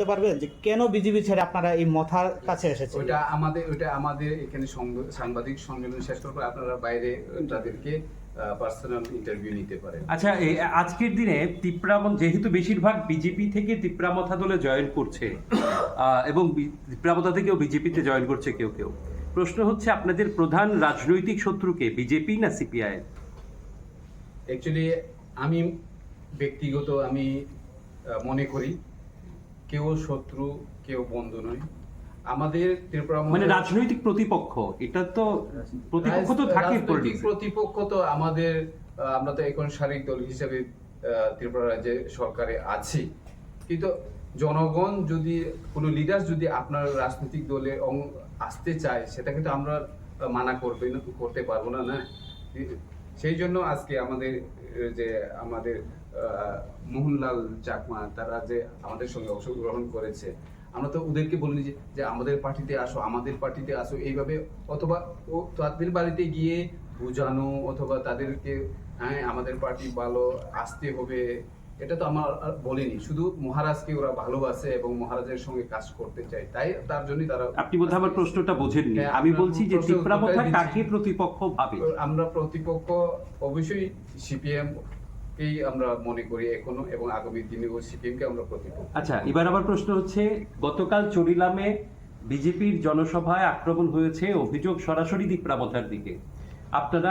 বলতে পারবেন যে কেন বিজেপি ছেড়ে আপনারা এই মথার কাছে এসেছেন? ওইটা আমাদের ওইটা আমাদের এখানে সাংবাদিক সম্মেলন শেষ করার পর আপনারা বাইরে তাদেরকে পার্সোনাল ইন্টারভিউ নিতে পারেন। আচ্ছা এই আজকের দিনে তিপ্রামন যেহেতু বেশিরভাগ বিজেপি থেকে তিপ্রামথা দলে জয়েন করছে আহ, এবং তিপ্রামথা থেকেও বিজেপিতে জয়েন করছে কেউ কেউ প্রশ্ন হচ্ছে আপনাদের প্রধান রাজনৈতিক শত্রুকে বিজেপি না সিপিআই? অ্যাকচুয়ালি আমি ব্যক্তিগত আমি মনে করি কেউ শত্রু কেউ বন্ধু নয়। আমাদের ত্রিপুরা মানে রাজনৈতিক প্রতিপক্ষ এটা তো প্রতিপক্ষ তো থাকে রাজনৈতিক প্রতিপক্ষ তো আমাদের আমরা তো এখন শারীরিক দল হিসেবে ত্রিপুরা রাজ্যে সরকারে আছি। কিন্তু জনগণ যদি কোনো লিডার যদি আপনার রাজনৈতিক দলে অং- আসতে চায় সেটা কিন্তু আমরা মানা করবে না করতে পারব না না? সেই জন্য আজকে আমাদের যে আমাদের মোহনলাল চাকমা, তারা যে আমাদের সঙ্গে অংশগ্রহণ করেছে, আমরা তো ওদেরকে বলিনি যে যে আমাদের পার্টিতে আসো, আমাদের পার্টিতে আসো, এইভাবে অথবা ও তাদের বাড়িতে গিয়ে বোঝানো অথবা তাদেরকে হ্যাঁ আমাদের পার্টি ভালো, আসতে হবে এটা তো আমার বলিনি। শুধু মহারাজকে ওরা ভালোবাসে এবং মহারাজের সঙ্গে কাজ করতে চায় তাই তার জন্যই তারা আপনি বোধহয় আমার প্রশ্নটা বোঝেননি। হ্যাঁ, আমি বলছি যে তিপ্রামথা কাকে প্রতিপক্ষ ভাবে? আমরা প্রতিপক্ষ অবশ্যই সিপিএম কেই আমরা মনে করি এখনও এবং আগামী দিনেও সিপিএম কে আমরা প্রতিপক্ষ। আচ্ছা এবার আমার প্রশ্ন হচ্ছে গতকাল চরিলামে বিজেপির জনসভায় আক্রমণ হয়েছে অভিযোগ সরাসরি দীপ্রামথার দিকে আপনারা